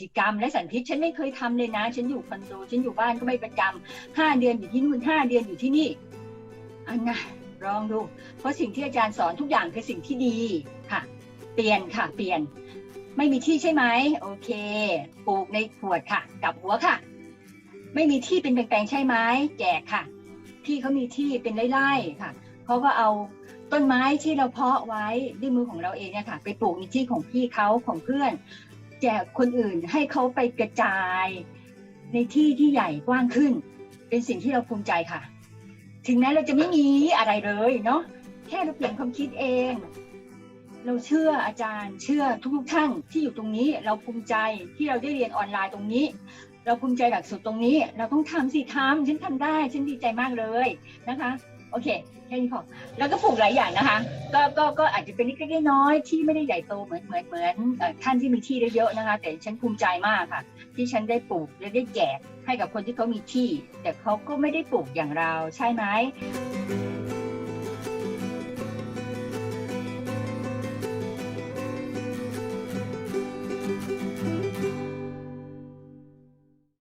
จิกรรมและสันพิษฉันไม่เคยทำเลยนะ ฉันอยู่คอนโดฉันอยู่บ้านก็ไม่ประจำห้าเดือนอยู่ที่นู่นห้าเดือนอยู่ที่นี่ อันนะลองดู เพราะสิ่งที่อาจารย์สอนทุกอย่างคือสิ่งที่ดีค่ะ เปลี่ยนค่ะ เปลี่ยน ไม่มีที่ใช่ไหมโอเค ปลูกในขวดค่ะ กับหัวค่ะ ไม่มีที่เป็นแปลงๆใช่ไหมแจกค่ะ พี่เขามีที่เป็นไร่ๆค่ะเขาก็เอาต้นไม้ที่เราเพาะไว้ด้วยมือของเราเองเนี่ยค่ะ ไปปลูกในที่ของพี่เขาของเพื่อน แจกคนอื่นให้เขาไปกระจายในที่ที่ใหญ่กว้างขึ้น เป็นสิ่งที่เราภูมิใจค่ะ ถึงแม้เราจะไม่มีอะไรเลยเนาะแค่เราเปลี่ยนความคิดเอง เราเชื่ออาจารย์ เชื่อทุกๆท่านที่อยู่ตรงนี้ เราภูมิใจที่เราได้เรียนออนไลน์ตรงนี้ เราภูมิใจหลักสูตรตรงนี้ เราต้องทำสิทำฉันทำได้ฉันดีใจมากเลยนะคะ โอเคแค่นี้พอแล้วก็ปลูกหลายอย่างนะคะ ก็ก็ก็อาจจะเป็นเล็กๆน้อยๆที่ไม่ได้ใหญ่โตเหมือนเหมือนเหมือนท่านที่มีที่ได้เยอะนะคะ แต่ฉันภูมิใจมากค่ะ ที่ฉันได้ปลูกและได้แจกให้กับคนที่เขามีที่ แต่เขาก็ไม่ได้ปลูกอย่างเราใช่ไหม